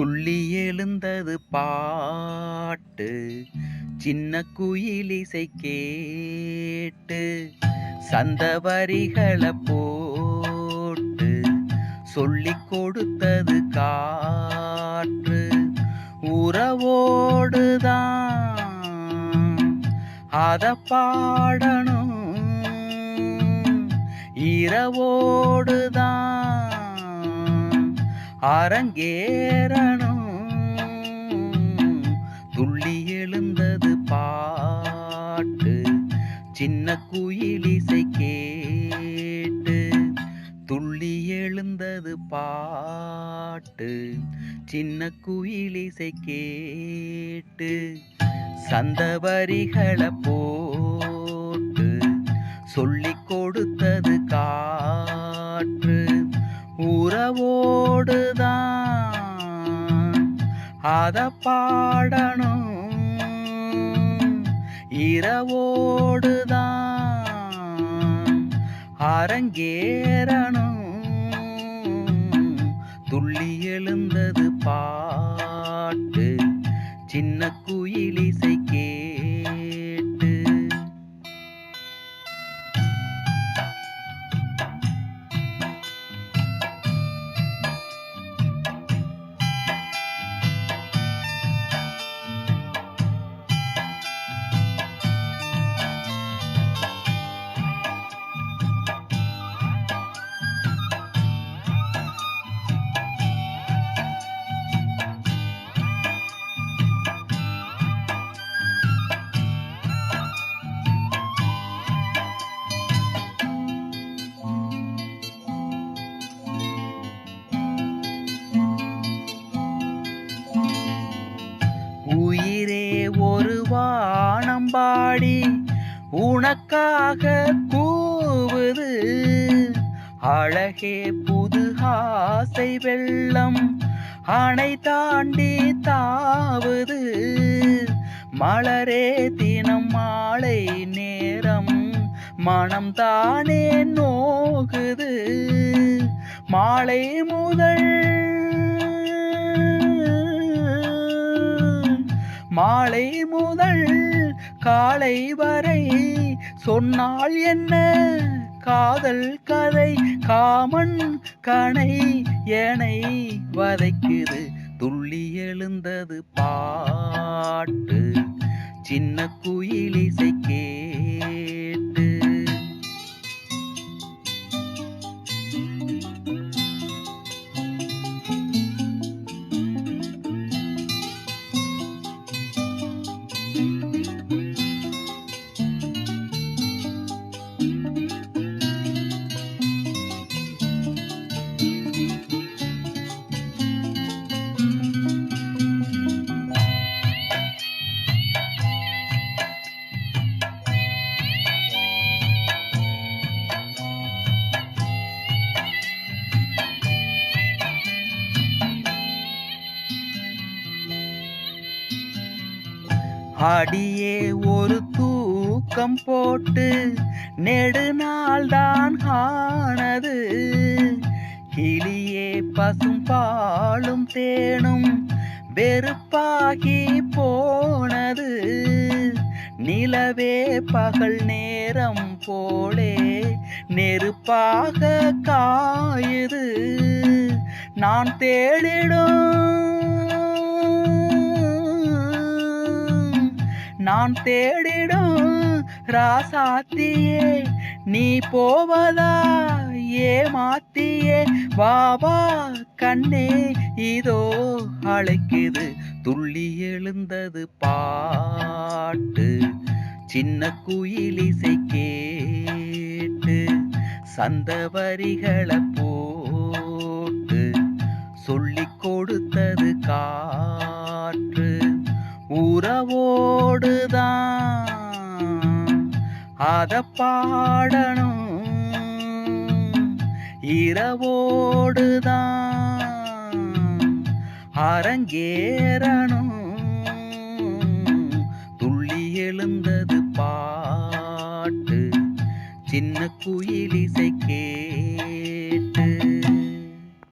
துள்ளி எழுந்தது பாட்டு சின்ன குயிலிசை கேட்டு சந்த வரிகளை போட்டு சொல்லி கொடுத்தது காற்று. உறவோடுதான் அத பாடணும் இரவோடுதான் அரங்கேறணும். துள்ளி எழுந்தது பாட்டு சின்ன குயிலிசை கேட்டு. துள்ளி எழுந்தது பாட்டு சின்ன குயிலிசை கேட்டு. சந்த வரிகளை போட்டு சொல்லிக் கொடுத்து அத பாடணும். இரவோடுதான் அரங்கேறணும். துள்ளி எழுந்தது பாட்டு சின்ன குயிலிசை உயிரே ஒரு வானம்பாடி உனக்காக கூவுது. அழகே புது ஆசை வெள்ளம் அணை தாண்டி தாவுது. மலரே தினம் மாலை நேரம் மனம் தானே நோகுது. மாலை முதல் மாலை முதல் காலை வரை சொன்னால் என்ன? காதல் கதை காமன் கணை எனை வதைக்குது. துள்ளி எழுந்தது பாட்டு. சின்ன குயிலிசை கேட்டு அடியே ஒரு தூக்கம் போட்டு நெடுநாள் தான் ஆனது. கிளியே பசும் பாலும் தேனும் வெறுப்பாகி போனது. நிலவே பகல் நேரம் போலே நெருப்பாக காயுது. நான் தேடிடும் நான் தேடிடும் ராசாத்தியே நீ போவதா? ஏமாத்தியே வாவா கண்ணே. இதோ அழைக்குது துள்ளி எழுந்தது பாட்டு. சின்ன குயிலிசை கேட்டு சந்த வரிகளை உறவோடுதான். அத பாடணும் இரவோடுதான். அரங்கேறணும். துள்ளி எழுந்தது பாட்டு. சின்ன குயிலிசை கேட்டு